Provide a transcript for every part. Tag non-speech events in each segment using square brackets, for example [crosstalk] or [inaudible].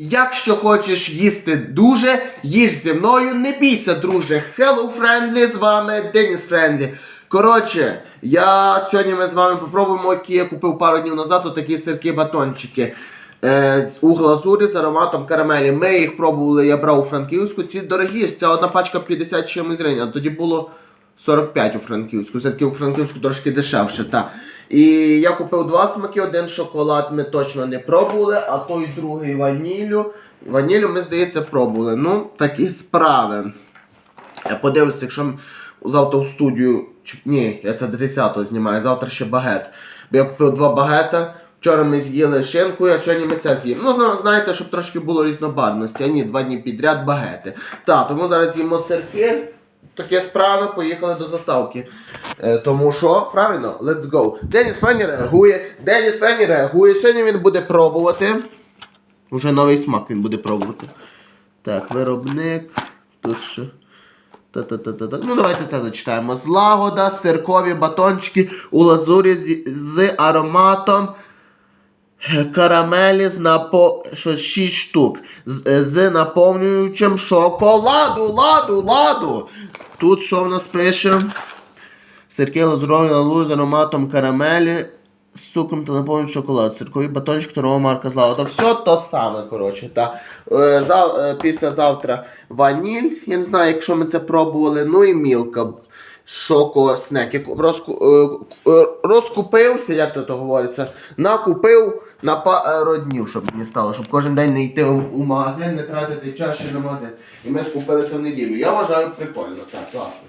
Якщо хочеш їсти дуже, їж зі мною, не бійся, друже. Hello, friendly, з вами Деніс Френдлі. Коротше, я сьогодні ми з вами попробуємо, які я купив пару днів назад, отакі сирки батончики. Е, у глазурі з ароматом карамелі. Ми їх пробували, я брав у Франківську. Ці дорогі, ця одна пачка 50 чимось гривень, а тоді було 45 у Франківську. Все-таки у Франківську трошки дешевше. Та. І я купив два смаки, один шоколад ми точно не пробували, а той другий ванілю. Ванілю ми, здається, пробували. Ну, такі справи. Я подивлюся, якщо завтра в студію. Чи, ні, я це 10-го знімаю, завтра ще багет. Бо я купив два багета. Вчора ми з'їли шинку, а сьогодні ми це з'їмо. Ну, знаєте, щоб трошки було різнобарвності. А ні, два дні підряд багети. Так, тому зараз з'їмо сирки. Такі справи, поїхали до заставки. Е, тому що, правильно, let's go. Деніс Френі реагує. Деніс Френі реагує. Сьогодні він буде пробувати. Уже новий смак він буде пробувати. Так, виробник. Тут що. Та-та-та-та-та. Ну, давайте це зачитаємо. Злагода, сиркові батончики у лазурі з, з ароматом карамелі з напо... що 6 штук. З, е, з наповнюючим шоколаду, ладу, ладу. Тут що в нас пише? Сирки лазурові лалу з ароматом карамелі з цукром та наповнюючим шоколад. Сиркові батончики торгова марка Злагода. Все то саме, коротше. Та. Е, зав... е, Післязавтра ваніль. Я не знаю, якщо ми це пробували. Ну і мілка. Шоко снек. Я розку... е, е, розкупився, як то, то говориться. Накупив на пару днів, щоб мені стало, щоб кожен день не йти у, магазин, не тратити час ще на магазин. І ми скупилися в неділю. Я вважаю прикольно, так, класно.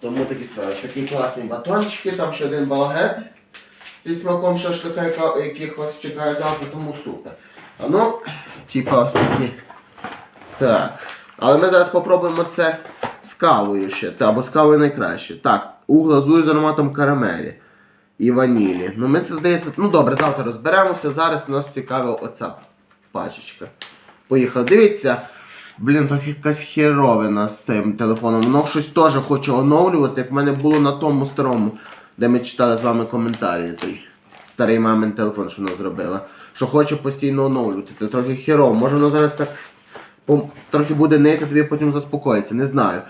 Тому такі справи. Такі класні батончики, там ще один багет зі смаком шашлика, яких вас чекає завтра, тому супер. А ну, типа ось такі. Так. Але ми зараз попробуємо це з кавою ще. Або з кавою найкраще. Так, у глазурі з ароматом карамелі і ванілі. Ну ми це здається. Ну добре, завтра розберемося. Зараз нас цікавить оця пачечка. Поїхали. Дивіться. Блін, трохи якась херовина з цим телефоном. Воно щось теж хоче оновлювати, як в мене було на тому старому, де ми читали з вами коментарі. Той старий мамин телефон, що вона зробила. Що хоче постійно оновлювати. Це трохи херово. Може воно зараз так трохи буде нити, тобі потім заспокоїться. Не знаю.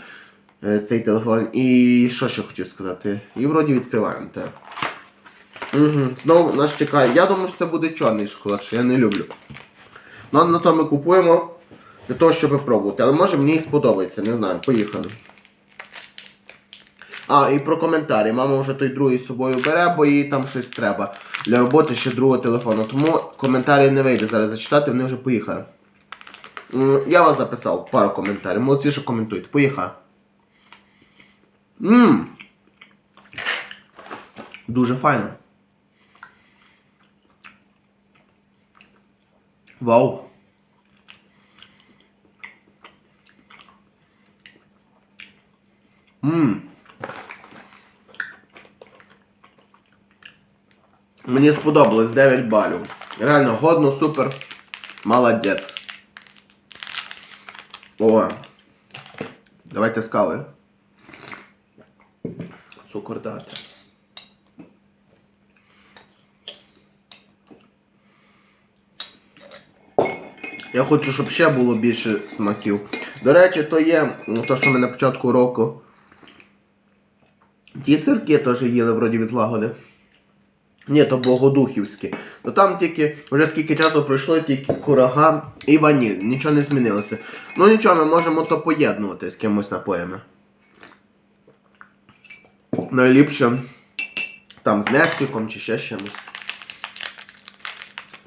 Е, Цей телефон. І що ще хотів сказати? І вроді відкриваємо так. Угу. Знову нас чекає. Я думаю, що це буде чорний шоколад, що я не люблю. Ну, на то ми купуємо для того, щоб пробувати. Але може мені і сподобається, не знаю. Поїхали. А, і про коментарі. Мама вже той другий з собою бере, бо їй там щось треба для роботи ще другого телефону. Тому коментарі не вийде зараз зачитати, вони вже поїхали. Я вас записав пару коментарів. Молодці, що коментуйте. Поїхали. Ммм. Дуже файно. Вау. Ммм. Мені сподобалось 9 балів. Реально годно, супер. Молодець. О. Давайте з кави. Цукор дати. Я хочу, щоб ще було більше смаків. До речі, то є ну, то, що ми на початку року. Ті сирки теж їли вроді від злагоди. Ні, то богодухівські. То там тільки, вже скільки часу пройшло, тільки курага і ваніль. Нічого не змінилося. Ну нічого, ми можемо то поєднувати з кимось напоями. Найліпше там з несквіком чи ще з чимось.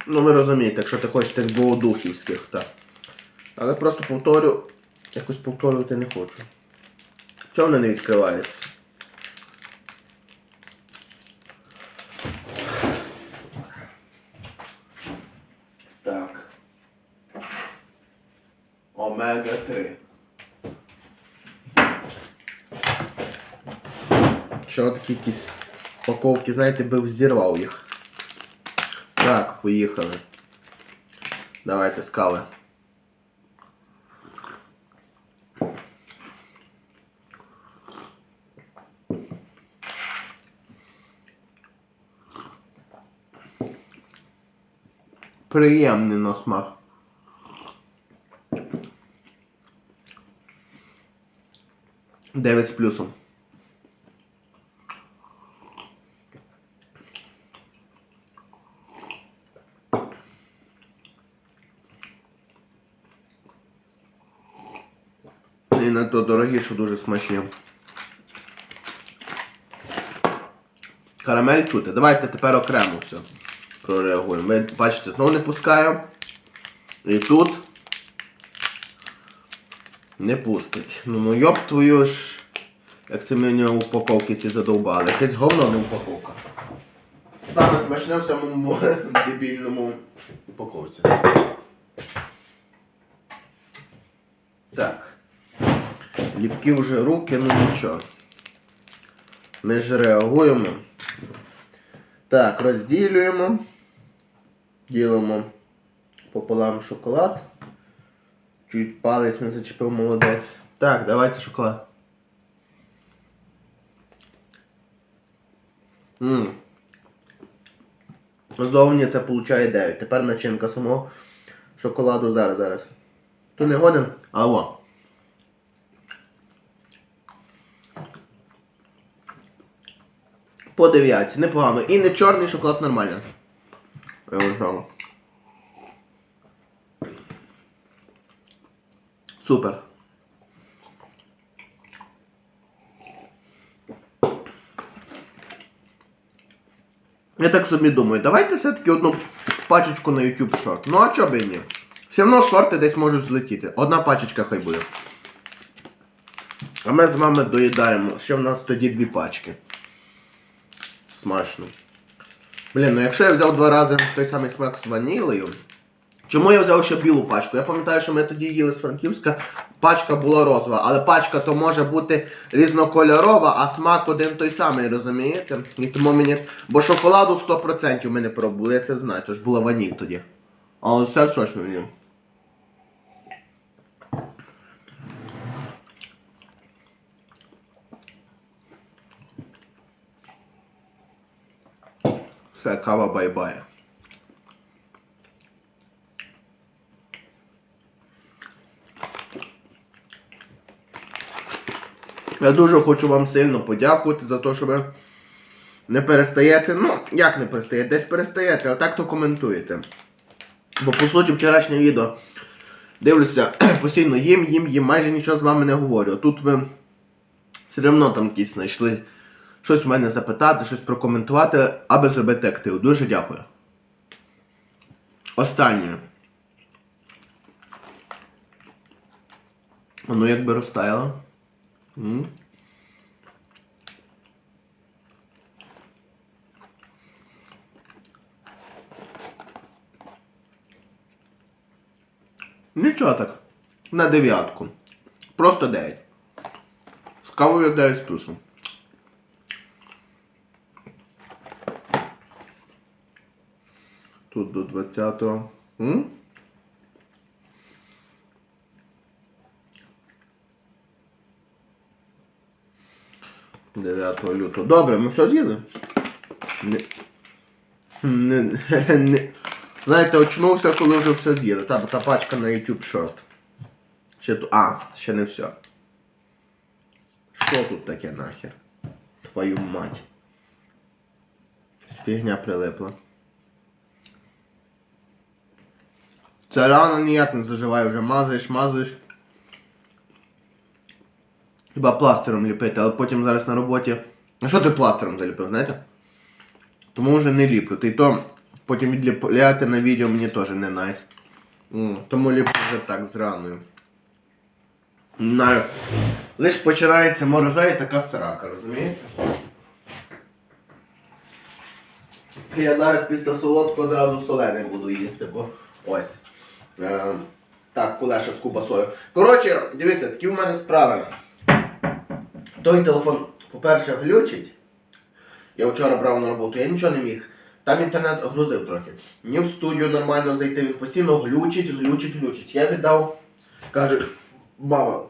Ну ви розумієте, якщо ти хочеш тих богодухівських, так. Але просто повторю, якось повторювати не хочу. Чого вони не відкриваються? Що такі якісь упаковки, знаєте, би взірвав їх. Так, поїхали. Давайте з кави. приємний на смак. Дев'ять з плюсом. І на то дорогі, що дуже смачні. Карамель чути. Давайте тепер окремо все прореагуємо. Ви бачите, знову не пускаю. І тут не пустить. Ну ну йоп твою ж. Як це мені упаковки ці задовбали. Якесь говно не упаковка. Саме смачне в самому [laughs] дебільному упаковці. Так. Ліпкі вже руки, ну нічого. Ми ж реагуємо. Так, розділюємо. Ділимо пополам шоколад. Чуть палець не зачепив молодець. Так, давайте шоколад. Ммм. Зовні це получає 9. Тепер начинка самого шоколаду зараз, зараз. То не годен? Алло. По 9. Непогано. І не чорний шоколад нормально. Я вважаю. Супер. Я так собі думаю, давайте все-таки одну пачечку на YouTube шорт. Ну а чого би і ні? Все одно шорти десь можуть злетіти. Одна пачечка хай буде. А ми з вами доїдаємо. Ще в нас тоді дві пачки. Смачно. Блін, ну якщо я взяв два рази той самий смак з ванілею. Чому я взяв ще білу пачку? Я пам'ятаю, що ми тоді їли з Франківська, пачка була розова, але пачка то може бути різнокольорова, а смак один той самий, розумієте? І тому мені. Бо шоколаду 100% ми не пробували, я це знаю, то ж була ваніль тоді. Але це точно ні. Все, кава бай-бай. Я дуже хочу вам сильно подякувати за те, що ви не перестаєте. Ну, як не перестаєте? Десь перестаєте, а так то коментуєте. Бо по суті вчорашнє відео дивлюся, [clears throat] постійно їм, їм, їм, майже нічого з вами не говорю. Тут ви все одно там якісь знайшли щось в мене запитати, щось прокоментувати, аби зробити актив. Дуже дякую. Останнє. Воно якби розтаяло. М? Нічого так. На дев'ятку. Просто 9. З кавою 9 з плюсом. Тут до 20-го. Дев'ятого лютого. Добре, ми все з'їли? Не... Не... [laughs] Не... Знаєте, очнувся, коли вже все з'їли. Та, та пачка на YouTube Short. Ще ту... А, ще не все. Що тут таке нахер? Твою мать. Фігня прилипла. Ця рана ніяк не заживає, вже мазаєш, мазаєш. Хіба пластером ліпити, але потім зараз на роботі. А що ти пластером заліпив, знаєте? Тому вже не ліплю. Ти то потім відліпляти на відео мені теж не найс. Тому ліплю вже так з раною. Знаю. Лиш починається мороза і така срака, розумієте? Я зараз після солодкого зразу солений буду їсти, бо ось. Е, так, кулеша з кубасою. Коротше, дивіться, такі в мене справи. Той телефон, по-перше, глючить. Я вчора брав на роботу, я нічого не міг. Там інтернет грузив трохи. Ні в студію нормально зайти, він постійно глючить, глючить, глючить. Я віддав, каже, мама,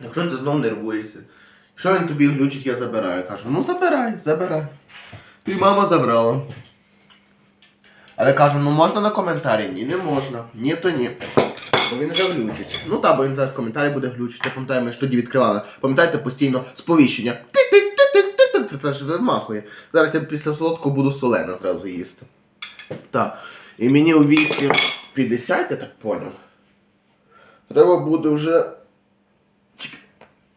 якщо ти знов нервуєшся, якщо він тобі глючить, я забираю. Я кажу, ну забирай, забирай. І мама забрала. Але кажу, ну можна на коментарі? Ні, не можна. Ні, то ні. Бо він вже глючить. Ну так, бо він зараз коментарі буде глючити. Пам'ятаю, ми ж тоді відкривали. Пам'ятаєте постійно сповіщення. Це ж вимахує. Зараз я після солодкого буду солена зразу їсти. Так. І мені у 8.50, я так поняв. Треба буде вже.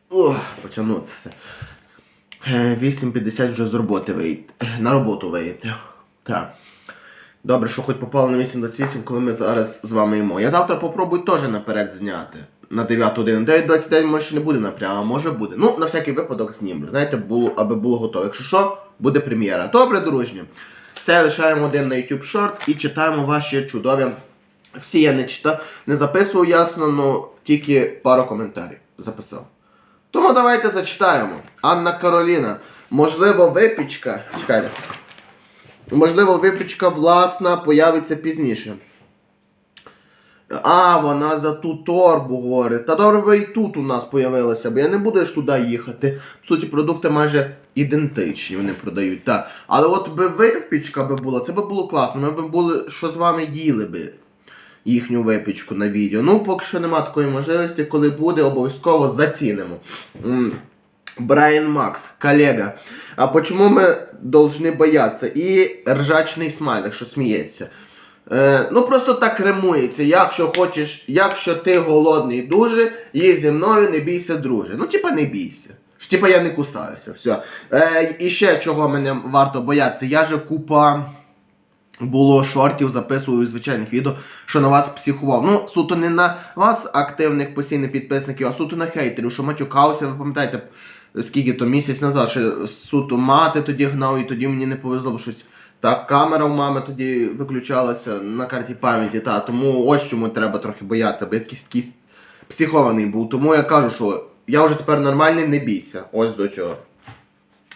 Ох, потягнутися. Е, 8.50 вже з роботи вийти. На роботу вийти. Так. Добре, що хоч попало на 8.28, коли ми зараз з вами їмо. Я завтра попробую теж наперед зняти. На 9 годину. 9.29 може не буде напряму, а може буде. Ну, на всякий випадок знімлю. Знаєте, було, аби було готово. Якщо що, буде прем'єра. Добре, дружні. Це лишаємо один на YouTube Short і читаємо ваші чудові. Всі я не читав, не записував ясно, ну тільки пару коментарів записав. Тому давайте зачитаємо. Анна Кароліна. Можливо, випічка. Чекайте. Можливо, випічка власна появиться пізніше. А, вона за ту торбу говорить. Та добре би і тут у нас появилася, бо я не буду ж туди їхати. В суті, продукти майже ідентичні вони продають. Та. Але от би випічка би була, це би було класно. Ми би були, що з вами їли би їхню випічку на відео. Ну, поки що нема такої можливості, коли буде, обов'язково зацінимо. Брайан Макс, колега. А почему ми должны бояться? І ржачний смайлик, що сміється. Е, ну просто так римується. Якщо хочеш, якщо ти голодний дуже, їй зі мною не бійся, друже. Ну, типа не бійся. Типа я не кусаюся. Все. Е, і ще чого мене варто боятися. Я же купа було шортів, записую звичайних відео, що на вас психував. Ну, суто не на вас, активних постійних підписників, а суто на хейтерів, що матюкався, ви пам'ятаєте, скільки то місяць назад, що суто мати тоді гнав, і тоді мені не повезло, бо щось. Так, камера у мами тоді виключалася на карті пам'яті, та, тому ось чому треба трохи боятися, бо якийсь якийсь психований був. Тому я кажу, що я вже тепер нормальний, не бійся. Ось до чого.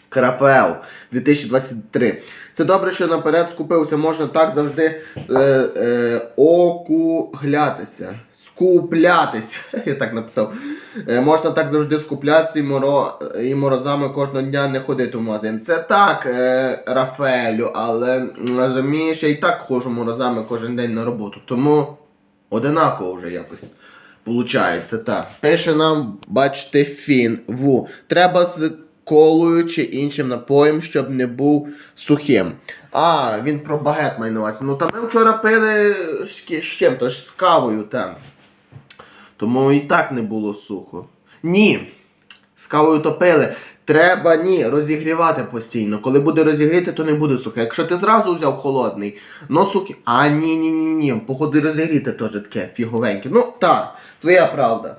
Крафел 2023. Це добре, що наперед скупився. Можна так завжди е, е, окуглятися. Скуплятися. [laughs] Я так написав. Е, можна так завжди скуплятися і, моро, і морозами кожного дня не ходити в магазин. Це так, е, Рафаелю, але розумієш, я і так ходжу морозами кожен день на роботу. Тому одинаково вже якось. Получається, так. Пише нам, бачите, фін. Ву. Треба з колою чи іншим напоєм, щоб не був сухим. А, він про багет увазі. Ну та ми вчора пили з чим, то ж з кавою там. Тому і так не було сухо. Ні. З кавою то пили. Треба ні, розігрівати постійно. Коли буде розігріти, то не буде сухе. Якщо ти зразу взяв холодний, но сухий. А ні, ні, ні, ні. Походу розігріти теж таке фіговеньке. Ну так, твоя правда.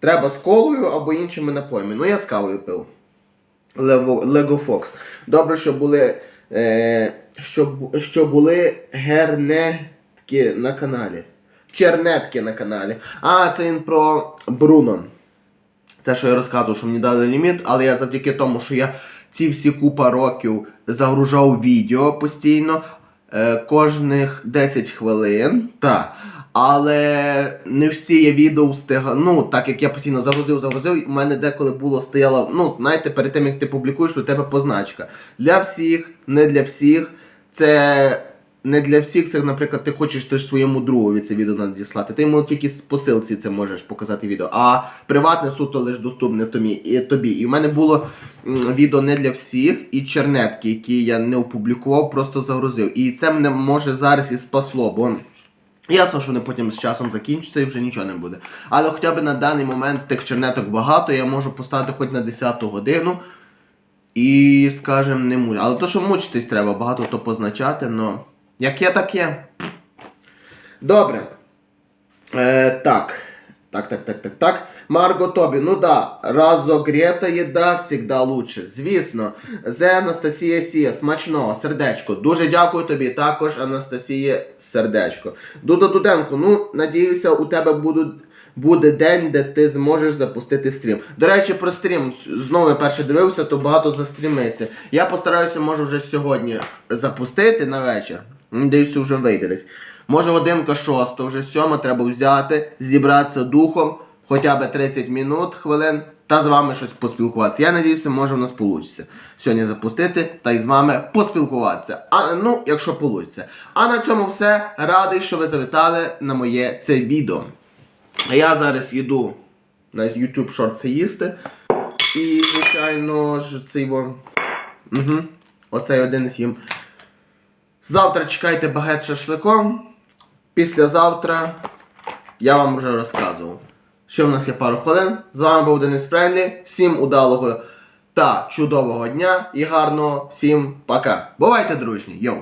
Треба з колою або іншими напоями. Ну я з кавою пив. Лего, Фокс. Добре, що були. Е, що, що були гернетки на каналі. Чернетки на каналі. А, це він про Бруно. Це що я розказував, що мені дали ліміт, але я завдяки тому, що я ці всі купа років загружав відео постійно, е, кожних 10 хвилин. Та. Але не всі я відео встигав. Ну, так як я постійно загрузив, загрузив, у мене деколи було стояло, ну, знаєте, перед тим як ти публікуєш, у тебе позначка. Для всіх, не для всіх. Це не для всіх, це, наприклад, ти хочеш ти ж своєму другові це відео надіслати. Ти йому тільки з посилці це можеш показати відео. А приватне суто лише доступне тобі. і в мене було відео не для всіх, і чернетки, які я не опублікував, просто загрузив. І це мене може зараз і спасло, бо. Ясно, що вони потім з часом закінчаться і вже нічого не буде. Але хоча б на даний момент тих чернеток багато, я можу поставити хоч на 10 годину. І, скажем, не мучу. Але то, що мучитись треба, багато то позначати, але як є, так є. Добре. Е, так. Так, так, так, так, так. Марго Тобі, ну да, разогрета їда всегда лучше. Звісно. Зе Анастасія Сія, смачного, сердечко. Дуже дякую тобі, також Анастасія сердечко. Дуда Дуденко, ну, надіюся, у тебе будуть. Буде день, де ти зможеш запустити стрім. До речі, про стрім. Знову я перше дивився, то багато застрімиться. Я постараюся, може, вже сьогодні запустити на вечір. Надіюся, вже вийде десь. Може годинка шоста, вже сьома треба взяти, зібратися духом, хоча б 30 минут, хвилин, та з вами щось поспілкуватися. Я надіюся, може в нас вийде сьогодні запустити та й з вами поспілкуватися. А ну, якщо вийде. А на цьому все. Радий, що ви завітали на моє це відео. Я зараз йду на YouTube Short це їсти. І, звичайно ж, цей во. Угу. Оцей один з'їм. Завтра чекайте багет шашликом. Післязавтра я вам вже розказував. Ще в нас є пару хвилин. З вами був Денис Френлі. Всім удалого та чудового дня і гарного всім пока. Бувайте дружні! Йоу!